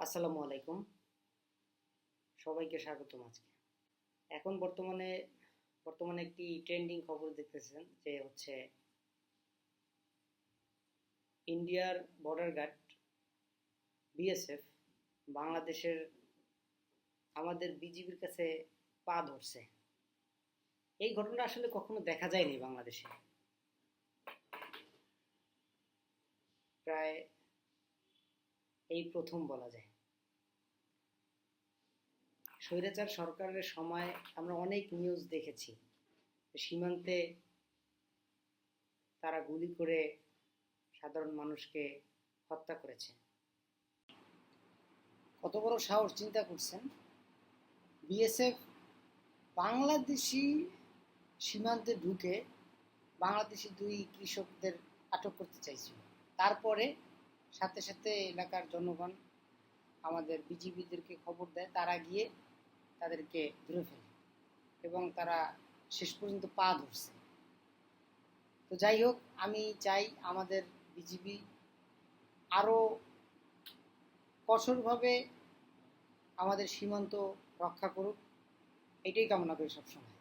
আসসালামু আলাইকুম। সবাইকে স্বাগতম আজকে। এখন বর্তমানে বর্তমানে একটি ট্রেন্ডিং খবর দেখতেছেন যে হচ্ছে ইন্ডিয়ার বর্ডার গার্ড বিএসএফ বাংলাদেশের আমাদের বিজিবির কাছে পা ধরছে। এই ঘটনা আসলে কখনো দেখা যায়নি বাংলাদেশে। প্রায় এই প্রথম বলা যায়। স্বৈরাচার সরকারের সময় আমরা অনেক নিউজ দেখেছি। সীমান্তে তারা গুলি করে সাধারণ মানুষকে হত্যা করেছে। কত বড় সাহস চিন্তা করছেন? বিএসএফ বাংলাদেশি সীমান্তে ঢুকে বাংলাদেশি দুই কৃষকদের আটক করতে চাইছিল। তারপরে সাথে সাথে এলাকার জনগণ আমাদের বিজিবিদেরকে খবর দেয়, তারা গিয়ে তাদেরকে ধরে ফেলে এবং তারা শেষ পর্যন্ত পা ধরছে। তো যাই হোক, আমি চাই আমাদের বিজিবি আরও কঠোরভাবে আমাদের সীমান্ত রক্ষা করুক, এটাই কামনা করি সবসময়।